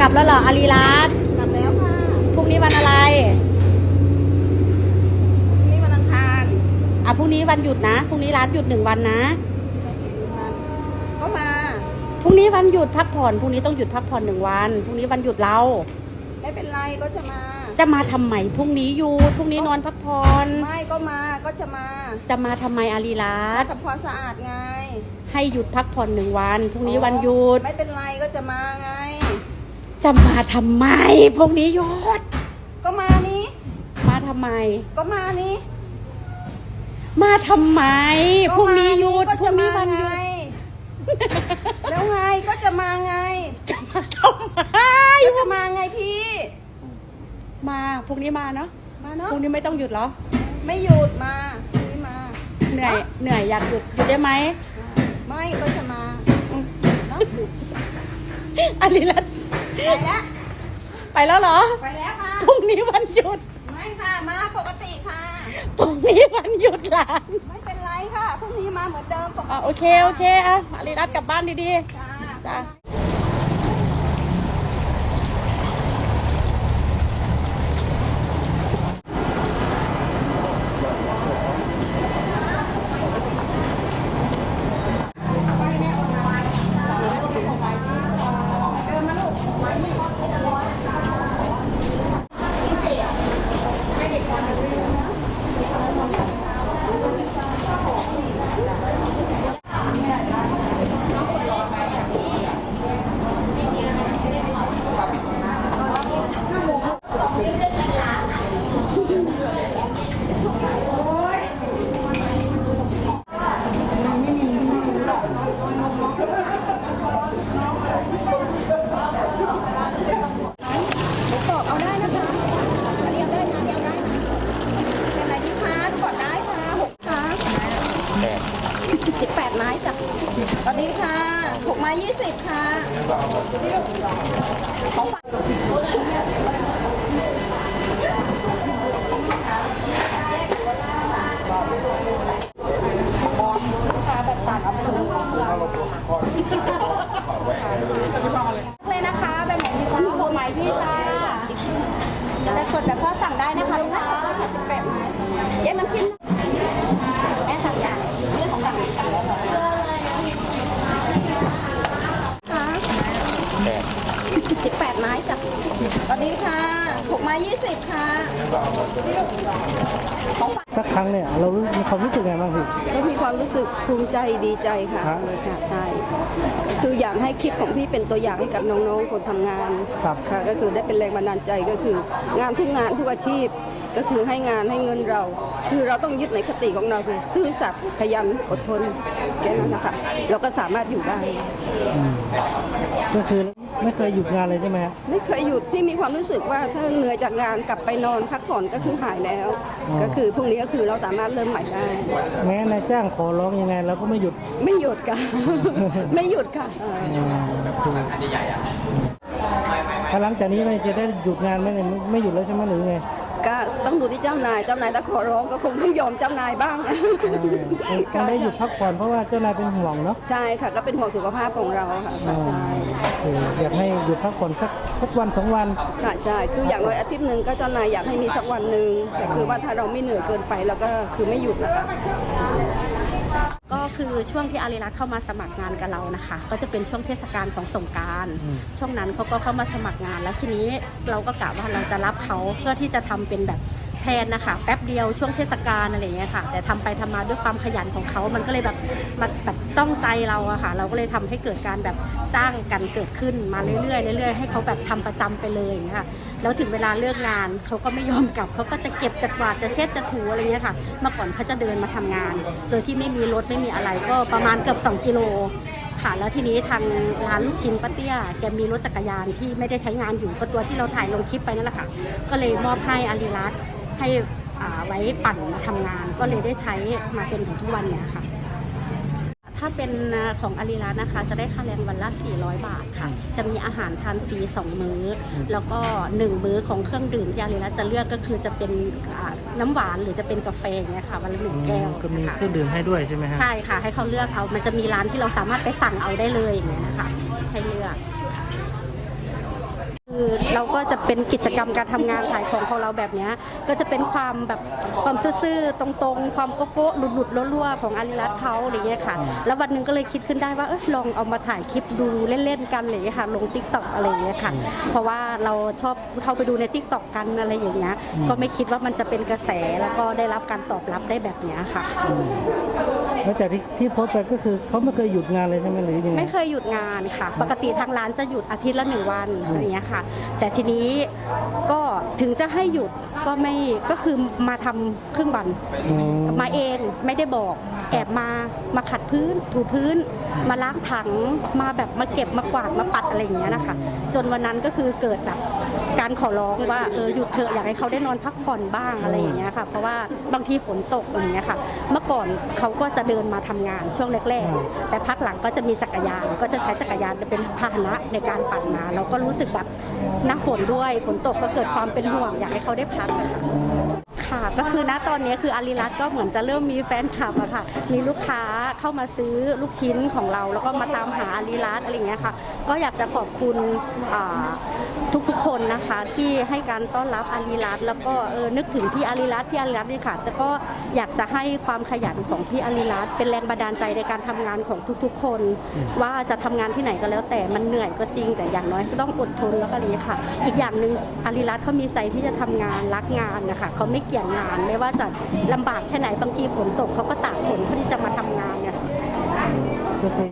กลับแล้วเหรออารีรัตน์กลับแล้วค่ะ พรุ่งนี้วันอะไร พรุ่งนี้วันอังคารอะพรุ่งนี้วันหยุดนะ พรุ่งนี้ร้านหยุดหนึ่งวันนะ ก็มา พรุ่งนี้วันหยุดพักผ่อน พรุ่งนี้ต้องหยุดพักผ่อนหนึ่งวัน พรุ่งนี้วันหยุดเรา ไม่เป็นไรก็จะมา จะมาทำไมพรุ่งนี้หยุดพรุ่งนี้นอนพักผ่อน ไม่ก็มา ก็จะมา จะมาทำไมอารีรัมาตน์ทำความสะอาดไง ให้หยุดพักผ่อนหนึ่งวัน พรุ่งนี้วันหยุด ไม่เป็นไรก็จะมาไง จะมาทำไมพรุ่งนี้หยุดก็มานี้ มาทำไม ก็มานี้มาทำไมก็พรุ่งนี้หยุดก็พรุ่จะงนี้มาวันหไง ยุดแล้วไงก็จะมาไง จะมาทำไมก็จะมาไงพี่ มาพรุ่งนี้มาเนาะมาเนาะพรุ่งนี้ไม่ต้องหยุดเหรอไม่หยุดมาพรุ่งนี้มาเหนื่อยเหนื่อยอยากหยุดหยุดได้ไหมไม่ก็จะมาอืมเนาะอารีรัตน์ ไปแล้วไปแล้วเหรอ ไปแล้วค่ะ พรุ่งนี้วันหยุด ไม่ค่ะ มาปกติค่ะ พรุ่งนี้วันหยุดหลานไม่เป็นไรค่ะ พรุ่งนี้มาเหมือนเดิมปกติอะโอเค โอเค อะอารีรัตน์กลับบ้านดีจ้าๆจ้า ตอบเอาได้นะคะอันนี้เอาได้นะอันนี้เอาได้นะเป็นอะไรดีคะดูก่อนได้ค่ะหกค่ะสิบแปดไม้จ้ะ ตอนนี้ค่ะหกไม้ยี่สิบค่ะของฝ สิบ18 ไม้จ้ะสวัสดีค่ะ6ไม้ 20 ค่ะของฝากสักครั้งเนี่ยเรามีความรู้สึกไงบ้างพี่ ก็มีความรู้สึกภูมิใจดีใจค่ะฮะค่ะใช่ คืออยากให้คลิปของพี่เป็นตัวอย่างให้กับน้องๆคนทำงาน ครับ ค่ะก็คือได้เป็นแรงบันดาลใจก็คืองานทุกงานทุกอาชีพ ก็คือให้งานให้เงินเรา คือเราต้องยึดในคติของเราคือซื่อสัตย์ขยันอดทนแค่นั้นนะคะเราก็สามารถอยู่ได้ ก็คือ ไม่เคยหยุดงานเลยใช่ไหมฮะไม่เคยหยุดพี่มีความรู้สึกว่าถ้าเหนื่อยจากงานกลับไปนอนพักผ่อนก็คือหายแล้วอ๋อก็คือพรุ่งนี้ก็คือเราสามารถเริ่มใหม่ได้ แม้นายจ้างขอร้องยังไงเราก็ไม่หยุดไม่หยุดค่ะ ไม่หยุดค่ะเอออืมคือถ้าหลังจากนี้ไม่จะได้หยุดงานไหมเนี่ยไม่ไม่หยุดแล้วใช่ไหมหรือไง ก็ต้องดูที่เจ้านายเจ้านายถ้าขอร้องก็คงต้องยอมเจ้านายบ้าง เออต้องได้หยุดพักผ่อนเพราะว่าเจ้านายเป็นห่วงเนาะใช่ค่ะก็เป็นห่วงสุขภาพของเราค่ะอ่าใช่คืออยากให้หยุดพักผ่อนสักสักวันสองวันค่ะใช่คืออย่างน้อยอาทิตย์หนึ่งก็เจ้านายอยากให้มีสักวันหนึ่งแต่คือว่าถ้าเราไม่เหนื่อยเกินไปเราก็คือไม่หยุดนะคะ ก็คือช่วงที่อารีรัตน์เข้ามาสมัครงานกับเรานะคะ ก็จะเป็นช่วงเทศกาลของสงกรารอืม ช่วงนั้นเขาก็เข้ามาสมัครงานแล้วทีนี้เราก็กะว่าเราจะรับเขาเพื่อที่จะทำเป็นแบบ แทนนะคะแป๊บเดียวช่วงเทศกาลอะไรเงี้ยค่ะ แต่ทำไปทำมาด้วยความขยันของเขามันก็เลยแบบมันแบบต้องใจเราอะค่ะ เราก็เลยทำให้เกิดการแบบจ้างกันเกิดขึ้นมาเรื่อยๆเรื่อยๆให้เขาแบบทำประจำไปเลยอย่างเงี้ยค่ะแล้วถึงเวลาเลิกงานเขาก็ไม่ยอมกลับเขาก็จะเก็บจะกวาดจะเช็ดจะถูอะไรเงี้ยค่ะเมื่อก่อนเขาจะเดินมาทำงาน โดยที่ไม่มีรถไม่มีอะไรก็ประมาณเกือบ2กิโลค่ะแล้วทีนี้ทางร้านลูกชิ้นป้าเตี้ยแกมีรถจักรยานที่ไม่ได้ใช้งานอยู่ก็ตัวที่เราถ่ายลงคลิปไปนั่นแหละค่ะ ก็เลยมอบให้อารีรัต ให้อ่าไว้ปั่นมาทำงาน ก็เลยได้ใช้มาจนถึงทุกวันเนี้ยค่ะ ถ้าเป็นของอารีรัตน์นะคะ จะได้ค่าแรงวันละ 400 บาทค่ะ จะมีอาหารทานฟรี2 มื้อ แล้วก็ 1 มื้อของเครื่องดื่มที่อารีรัตน์จะเลือกก็คือจะเป็นอ่าน้ำหวานหรือจะเป็นกาแฟอย่างเงี้ยค่ะ วันละหนึ่งแก้วก็มีค่ะเครื่องดื่มให้ด้วยใช่ไหมฮะใช่ค่ะ ให้เขาเลือกเขามันจะมีร้านที่เราสามารถไปสั่งเอาได้เลยอย่างเงี้ยนะคะให้เลือก เราก็จะเป็นกิจกรรมการทำงานขายของของเราแบบนี้ก็จะเป็นความแบบความซื่อๆตรงๆ ความโกโก้หลุดๆรั่วๆของอาริรัตเขาอะไรเงี้ยค่ะ แล้ววันหนึงก็เลยคิดขึ้นได้ว่าเออลองเอามาถ่ายคลิปดูเล่นๆกันเงี้ยค่ะลงทิกตอกอะไรเงี้ยค่ะ เพราะว่าเราชอบเข้าไปดูในทิกตอกกันอะไรอย่างเงี้ยก็ไม่คิดว่ามันจะเป็นกระแสแล้วก็ได้รับการตอบรับได้แบบนี้ค่ะ แล้วจากที่ที่โพสต์ไปก็คือเขาไม่เคยหยุดงานเลยใช่ไหมหรือยังไง ไม่เคยหยุดงานค่ะ ปกติทางร้านจะหยุดอาทิตย์ละหนึ่งวันอะไรอย่างเงี้ยค่ะ แต่ทีนี้ก็ถึงจะให้หยุดก็ไม่ก็คือมาทำครึ่งวันอืม มาเองไม่ได้บอก แอบมามาขัดพื้นถูพื้น มาล้างถังมาแบบมาเก็บมากวาดมาปัดอะไรอย่างเงี้ยนะคะ จนวันนั้นก็คือเกิดแบบ การขอร้องว่าเออหยุดเถอะอยากให้เขาได้นอนพักผ่อนบ้างอะไรอย่างเงี้ยค่ะ เพราะว่าบางทีฝนตกอะไรอย่างเงี้ยค่ะ เมื่อก่อนเขาก็จะเดินมาทำงานช่วงแรกๆ แต่พักหลังก็จะมีจักรยานก็จะใช้จักรยานเป็นพาหนะในการปั่นมาเราก็รู้สึกแบบหน้าฝนด้วยฝนตกก็เกิดความเป็นห่วง อยากให้เขาได้พักอะค่ะ ค่ะก็คือณตอนนี้คืออาริรัตก็เหมือนจะเริ่มมีแฟนคลับอะค่ะ มีลูกค้าเข้ามาซื้อลูกชิ้นของเรา แล้วก็มาตามหาอาริรัตอะไรอย่างเงี้ยค่ะ ก็อยากจะขอบคุณอ่าทุกๆคนนะคะที่ให้การต้อนรับอาริรัตแล้วก็เออนึกถึงพี่อาริรัตพี่อาริรัตเนี่ยค่ะแต่ก็อยากจะให้ความขยันของพี่อาริรัตเป็นแรงบันดาลใจในการทำงานของทุกๆ คน ว่าจะทำงานที่ไหนก็แล้วแต่มันเหนื่อยก็จริง แต่อย่างน้อยก็ต้องอดทนแล้วก็นี้ค่ะ อีกอย่างหนึ่งอาริรัตเขามีใจที่จะทำงานรักงานนะคะเขาไม่เกี่ยงงาน ไม่ว่าจะลำบากแค่ไหนบางทีฝนตกเขาก็ตากฝนเพื่อที่จะมาทำงานเนี่ยก็คือ